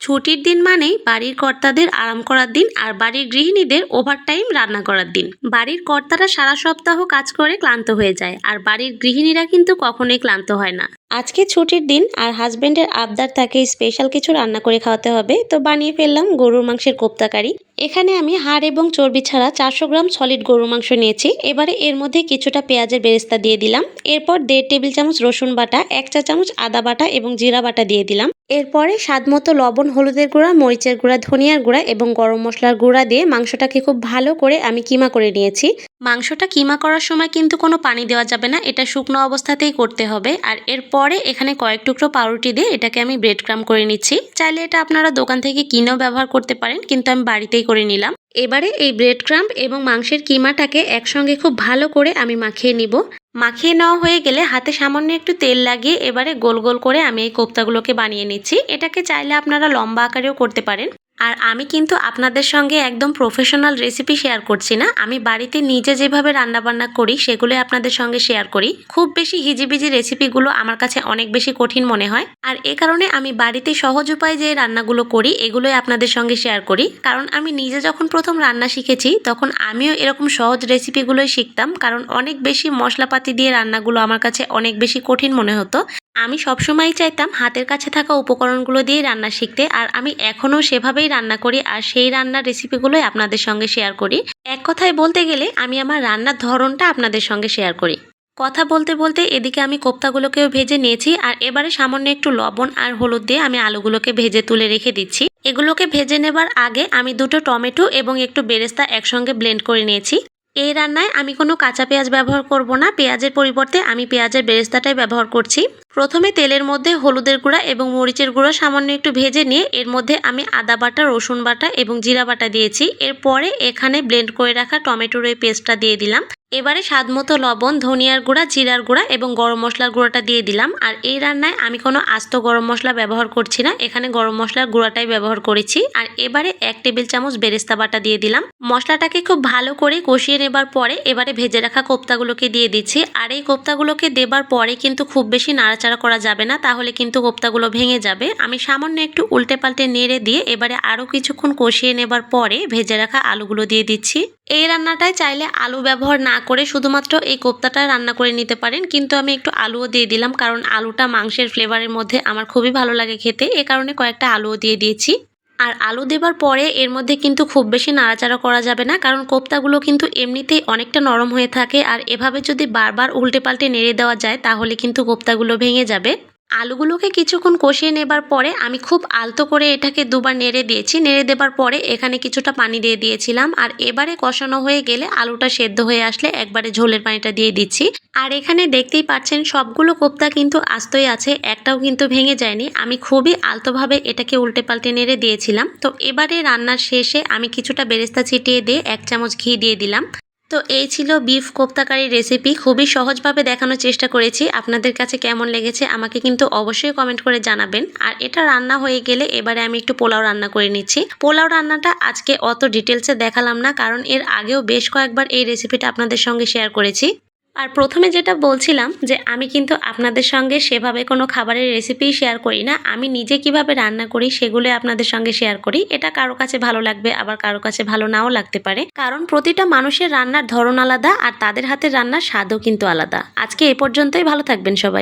ছুটির দিন মানেই বাড়ির কর্তাদের আরাম করার দিন আর বাড়ির গৃহিণীদের ওভারটাইম রান্না করার দিন। বাড়ির কর্তারা সারা সপ্তাহ কাজ করে ক্লান্ত হয়ে যায় আর বাড়ির গৃহিণীরা কিন্তু কখনোই ক্লান্ত হয় না। আজকে ছুটির দিন আর হাজবেন্ডের আবদার তাকে স্পেশাল কিছু রান্না করে খাওয়াতে হবে। তো বানিয়ে ফেললাম গরুর মাংসের কোপ্তাকারি। এখানে আমি হাড় এবং চর্বি ছাড়া চারশো গ্রাম সলিড গরুর মাংস নিয়েছি। এবারে এর মধ্যে কিছুটা পেঁয়াজের বেরেস্তা দিয়ে দিলাম। এরপর দেড় টেবিল চামচ রসুন বাটা, এক চা চামচ আদা বাটা এবং জিরা বাটা দিয়ে দিলাম। এরপরে স্বাদ মতো লবণ, হলুদের গুঁড়া, মরিচের গুঁড়া, ধনিয়ার গুঁড়া এবং গরম মশলার গুঁড়া দিয়ে মাংসটাকে খুব ভালো করে আমি কিমা করে নিয়েছি। মাংসটা কিমা করার সময় কিন্তু কোনো পানি দেওয়া যাবে না। এটা শুকনো অবস্থাতেই করতে হবে। আর এরপরে এখানে কয়েক টুকরো পাউরুটি দিয়ে এটাকে আমি ব্রেড ক্রাম করে নিচ্ছি। চাইলে এটা আপনারা দোকান থেকে কিনেও ব্যবহার করতে পারেন, কিন্তু আমি বাড়িতেই করে নিলাম। এবারে এই ব্রেড ক্রাম্প এবং মাংসের কিমাটাকে একসঙ্গে খুব ভালো করে আমি মাখিয়ে নিব। মাখিয়ে নেওয়া হয়ে গেলে হাতে সামান্য একটু তেল লাগিয়ে এবারে গোল গোল করে আমি এই কোপ্তাগুলোকে বানিয়ে নিচ্ছি। এটাকে চাইলে আপনারা লম্বা আকারেও করতে পারেন। আর আমি কিন্তু আপনাদের সঙ্গে একদম প্রফেশনাল রেসিপি শেয়ার করছি না। আমি বাড়িতে নিজে যেভাবে রান্নাবান্না করি, সেগুলোই আপনাদের সঙ্গে শেয়ার করি। খুব বেশি হিজিবিজি রেসিপিগুলো আমার কাছে অনেক বেশি কঠিন মনে হয়। আর এ কারণে আমি বাড়িতে সহজ উপায়ে যে রান্নাগুলো করি, এগুলোই আপনাদের সঙ্গে শেয়ার করি। কারণ আমি নিজে যখন প্রথম রান্না শিখেছি, তখন আমিও এরকম সহজ রেসিপিগুলোই শিখতাম। কারণ অনেক বেশি মশলাপাতি দিয়ে রান্নাগুলো আমার কাছে অনেক বেশি কঠিন মনে হতো। আমি সবসময়ই চাইতাম হাতের কাছে থাকা উপকরণগুলো দিয়ে রান্না শিখতে, আর আমি এখনও সেভাবেই রান্না করি, আর সেই রান্নার রেসিপিগুলোই আপনাদের সঙ্গে শেয়ার করি। এক কথায় বলতে গেলে, আমি আমার রান্নার ধরনটা আপনাদের সঙ্গে শেয়ার করি। কথা বলতে বলতে এদিকে আমি কোপ্তাগুলোকেও ভেজে নিয়েছি, আর এবারে সামান্য একটু লবণ আর হলুদ দিয়ে আমি আলুগুলোকে ভেজে তুলে রেখে দিচ্ছি। এগুলোকে ভেজে নেবার আগে আমি দুটো টমেটো এবং একটু বেরেস্তা একসঙ্গে ব্লেন্ড করে নিয়েছি। এই রান্নায় আমি কোনো কাঁচা পেঁয়াজ ব্যবহার করব না। পেঁয়াজের পরিবর্তে আমি পেঁয়াজের বেরেস্তাটাই ব্যবহার করছি। প্রথমে তেলের মধ্যে হলুদের গুঁড়া এবং মরিচের গুঁড়া সামান্য একটু ভেজে নিয়ে এর মধ্যে আমি আদা বাটা, রসুন বাটা এবং জিরা বাটা দিয়েছি। এরপরে এখানে ব্লেন্ড করে রাখা টমেটোর ওই পেস্টটা দিয়ে দিলাম। এবারে স্বাদ মতো লবণ, ধনিয়ার গুঁড়া, জিরার গুঁড়া এবং গরম মশলার গুঁড়াটা দিয়ে দিলাম। আর এই রান্নায় আমি কোনো আস্ত গরম মশলা ব্যবহার করছি না। এখানে গরম মশলার গুঁড়াটাই ব্যবহার করেছি। আর এবারে এক টেবিল চামচ বেরেস্তা বাটা দিয়ে দিলাম। মশলাটাকে খুব ভালো করে কষিয়ে নেবার পরে এবারে ভেজে রাখা কোপ্তাগুলোকে দিয়ে দিচ্ছি। আর এই কোপ্তাগুলোকে দেবার পরে কিন্তু খুব বেশি নাড়াচাড়া করা যাবে না, তাহলে কিন্তু কোপ্তাগুলো ভেঙে যাবে। আমি সামান্য একটু উল্টে পাল্টে নেড়ে দিয়ে এবারে আরও কিছুক্ষণ কষিয়ে নেবার পরে ভেজে রাখা আলুগুলো দিয়ে দিচ্ছি। এই রান্নাটায় চাইলে আলু ব্যবহার না করে শুধুমাত্র এই কোপ্তাটা রান্না করে নিতে পারেন। কিন্তু আমি একটু আলুও দিয়ে দিলাম, কারণ আলুটা মাংসের ফ্লেভারের মধ্যে আমার খুবই ভালো লাগে খেতে। এ কারণে কয়েকটা আলুও দিয়ে দিয়েছি। আর আলু দেবার পরে এর মধ্যে কিন্তু খুব বেশি নাড়াচাড়া করা যাবে না, কারণ কোপ্তাগুলো কিন্তু এমনিতেই অনেকটা নরম হয়ে থাকে। আর এভাবে যদি বারবার উল্টে পাল্টে নেড়ে দেওয়া যায়, তাহলে কিন্তু কোপ্তাগুলো ভেঙে যাবে। আলুগুলোকে কিছুক্ষণ কষিয়ে নেবার পরে আমি খুব আলতো করে এটাকে দুবার নেড়ে দিয়েছি। নেড়ে দেবার পরে এখানে কিছুটা পানি দিয়ে দিয়েছিলাম। আর এবারে কষানো হয়ে গেলে আলুটা সেদ্ধ হয়ে আসলে একবারে ঝোলের পানিটা দিয়ে দিচ্ছি। আর এখানে দেখতেই পাচ্ছেন সবগুলো কোপ্তা কিন্তু আস্তই আছে, একটাও কিন্তু ভেঙে যায়নি। আমি খুবই আলতোভাবে এটাকে উল্টে পাল্টে নেড়ে দিয়েছিলাম। তো এবারে রান্নার শেষে আমি কিছুটা বেরেস্তা ছিটিয়ে দিয়ে এক চামচ ঘি দিয়ে দিলাম। তো এই ছিল বিফ কোপ্তাকারি রেসিপি খুবই সহজভাবে দেখানোর চেষ্টা করেছি। আপনাদের কাছে কেমন লেগেছে আমাকে কিন্তু অবশ্যই কমেন্ট করে জানাবেন। আর এটা রান্না হয়ে গেলে এবারে আমি একটু পোলাও রান্না করে নিচ্ছি। পোলাও রান্নাটা আজকে অত ডিটেলসে দেখালাম না, কারণ এর আগেও বেশ কয়েকবার এই রেসিপিটা আপনাদের সঙ্গে শেয়ার করেছি। আর প্রথমে যেটা বলছিলাম যে আমি কিন্তু আপনাদের সঙ্গে সেভাবে কোনো খাবারের রেসিপি শেয়ার করি না। আমি নিজে কীভাবে রান্না করি সেগুলো আপনাদের সঙ্গে শেয়ার করি। এটা কারও কাছে ভালো লাগবে, আবার কারও কাছে ভালো নাও লাগতে পারে। কারণ প্রতিটা মানুষের রান্নার ধরন আলাদা আর তাদের হাতের রান্নার স্বাদও কিন্তু আলাদা। আজকে এ পর্যন্তই, ভালো থাকবেন সবাই।